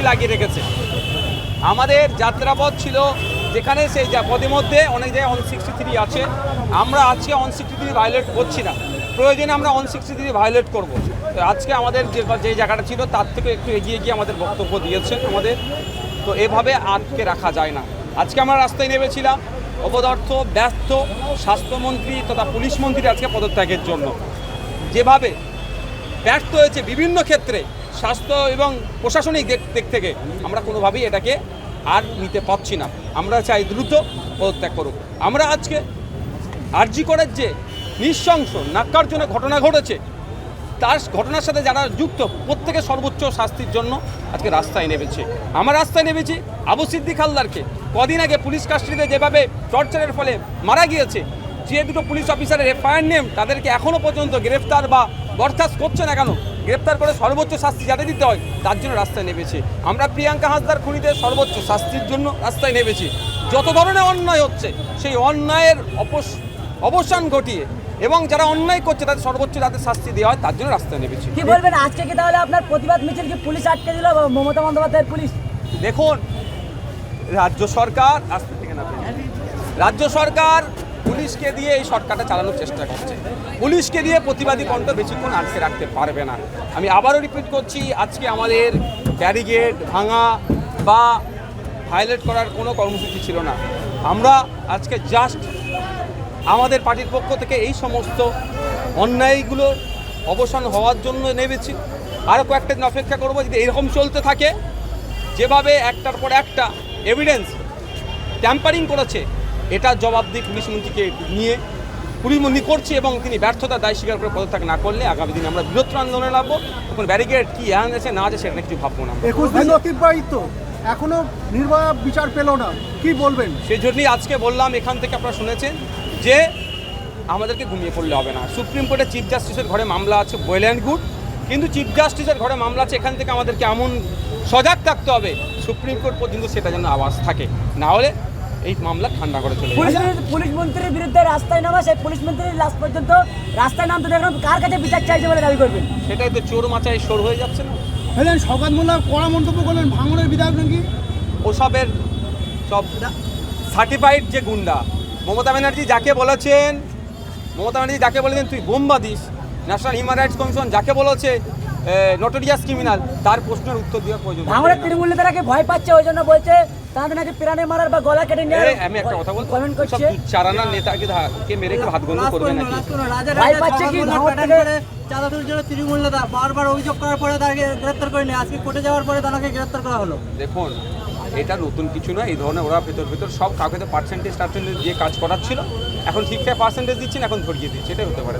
গ্রেফতার লাগিয়ে রেখেছে। আমাদের যাত্রাপথ ছিল যেখানে সেই পদের মধ্যে অনেক জায়গায় ওয়ান সিক্সটি থ্রি আছে। আমরা আজকে ওয়ান সিক্সটি থ্রি ভায়োলেট করছি না। প্রয়োজনে আমরা ওয়ান সিক্সটি থ্রি ভায়োলেট করব। আজকে আমাদের যে যে জায়গাটা ছিল তার থেকে একটু এগিয়ে গিয়ে আমাদের বক্তব্য দিয়েছেন আমাদের। তো এভাবে আটকে রাখা যায় না। আজকে আমরা রাস্তায় নেমেছিলাম। অপদার্থ ব্যস্ত স্বাস্থ্যমন্ত্রী তথা পুলিশ মন্ত্রী আজকে পদত্যাগের জন্য। যেভাবে ব্যর্থ হয়েছে বিভিন্ন ক্ষেত্রে স্বাস্থ্য এবং প্রশাসনিক দিক থেকে আমরা কোনোভাবেই এটাকে আর নিতে পারছি না। আমরা চাই দ্রুত পদত্যাগ করুক। আমরা আজকে আর্জি করার যে নৃশংস, নাক্কারজনক ঘটনা ঘটেছে, তার ঘটনার সাথে যারা যুক্ত, প্রত্যেকে সর্বোচ্চ শাস্তির জন্য আজকে রাস্তায় নেমেছে। আমার রাস্তায় নেমেছি আবু সিদ্দিক হালদারকে। কদিন আগে পুলিশ কাস্টডিতে যেভাবে টর্চারের ফলে মারা গিয়েছে, যে দুটো পুলিশ অফিসারের এফআইআর নেম তাদেরকে এখনও পর্যন্ত গ্রেফতার বা বরখাস্ত করছে না কেন? গ্রেপ্তার করে সর্বোচ্চ শাস্তি যাতে দিতে হয় তার জন্য রাস্তায় নেমেছে। আমরা প্রিয়াঙ্কা হাসদার খুনিদের সর্বোচ্চ শাস্তির জন্য রাস্তায় নেমেছি। যত ধরনের অন্যায় হচ্ছে সেই অন্যায়ের অবসান ঘটিয়ে এবং যারা অন্যায় করছে তাদের সর্বোচ্চ যাতে শাস্তি দেওয়া হয় তার জন্য রাস্তায় নেমেছি। কি বলবেন? আজকে কি তাহলে আপনার প্রতিবাদ মিছিল কি পুলিশ আটকে দিল মমতা বন্দ্যোপাধ্যায়ের পুলিশ? দেখুন রাজ্য সরকার রাজ্য সরকার পুলিশকে দিয়ে এই সরকারটা চালানোর চেষ্টা করছে। পুলিশকে দিয়ে প্রতিবাদী কণ্ঠ বেশিক্ষণ আটকে রাখতে পারবে না। আমি আবারও রিপিট করছি, আজকে আমাদের ব্যারিগেড ভাঙা বা ভায়োলেট করার কোনো কর্মসূচি ছিল না। আমরা আজকে জাস্ট আমাদের পার্টির পক্ষ থেকে এই সমস্ত অন্যায়গুলো অবসান হওয়ার জন্য নেমেছি। আরও কয়েকটা দিন অপেক্ষা করব, যদি এরকম চলতে থাকে, যেভাবে একটার পর একটা এভিডেন্স ট্যাম্পারিং করেছে এটা জবাবদিহি পুলিশ মন্ত্রীকে নিয়ে পুলিশ মন্ত্রী করছে এবং তিনি ব্যর্থতা দায় স্বীকার করে পদত্যাগ না করলে আগামী দিনে আমরা বৃহত্তর আন্দোলনে নামবো। তখন ব্যারিকেড কি এন আছে না আছে সেটা কিছু ভাববো না আমরা। একুশ দিন অতিবাহিত। এখনও নির্ভয়া বিচার পেল না। কি বলবেন? সেই জন্যই আজকে বললাম এখান থেকে আপনারা শুনেছেন যে আমাদেরকে ঘুমিয়ে পড়লে হবে না। সুপ্রিম কোর্টে চিফ জাস্টিসের ঘরে মামলা আছে ওয়েল অ্যান্ড গুড কিন্তু চিফ জাস্টিসের ঘরে মামলা আছে এখান থেকে আমাদেরকে এমন সজাগ থাকতে হবে। সুপ্রিম কোর্ট পর্যন্ত সেটা যেন আওয়াজ থাকে। না হলে এই মামলা ঠান্ডা করে চলে পুলিশ পুলিশ মন্ত্রীর বিরুদ্ধে রাস্তায় নামা সেই পুলিশ মন্ত্রী লাস্ট পর্যন্ত রাস্তায় নামতে দেখলাম কার কাছে বিচার চাইছে বলে দাবি করবেন? সেটাই তো চোর মাচায় সর হয়ে যাচ্ছে না? হেলেন সৌগত মোল্লা কড়া মন্তব্য করলেন ভাঙনের বিধায়ক নাকি? ওসবের সব সার্টিফাইড যে গুন্ডা। মমতা ব্যানার্জি যাকে বলেছেন মমতা ব্যানার্জি যাকে বলেছেন তুই বোম্বা this national human rights commission যাকে বলেছে নটোরিয়াস ক্রিমিনাল তার প্রশ্নের উত্তর দেওয়ার প্রয়োজন। ভাঙড়ের তৃণমূল নেতারাকে ভয় পাচ্ছে? ওই জন্য বলছে তাদের নাকি প্রাণে মারার বা গলা কেটে নিয়ে আমি একটা কথা বলব? কমেন্ট সব করছে। চারানা নেতাকে ধা- কে মেরে কেউ হাত গন্ধ করবে নাকি? ভয় পাচ্ছে কি? ভাঙড় থেকে জন্য তৃণমূল নেতা। বারবার অভিযোগ করার পরে তাকে গ্রেপ্তার করেনি আজকে কোর্টে যাওয়ার পরে তাকে গ্রেপ্তার করা হলো। দেখুন এটা নতুন কিছু নয় এই ধরনের ওরা ভেতর ভেতর সব কাউকে তো পার্সেন্টেজ টার্সেন্টেজ দিয়ে কাজ করাচ্ছিল। এখন ঠিকঠাক পার্সেন্টেজ দিচ্ছেন এখন ধরিয়ে দিচ্ছে এটাই হতে পারে।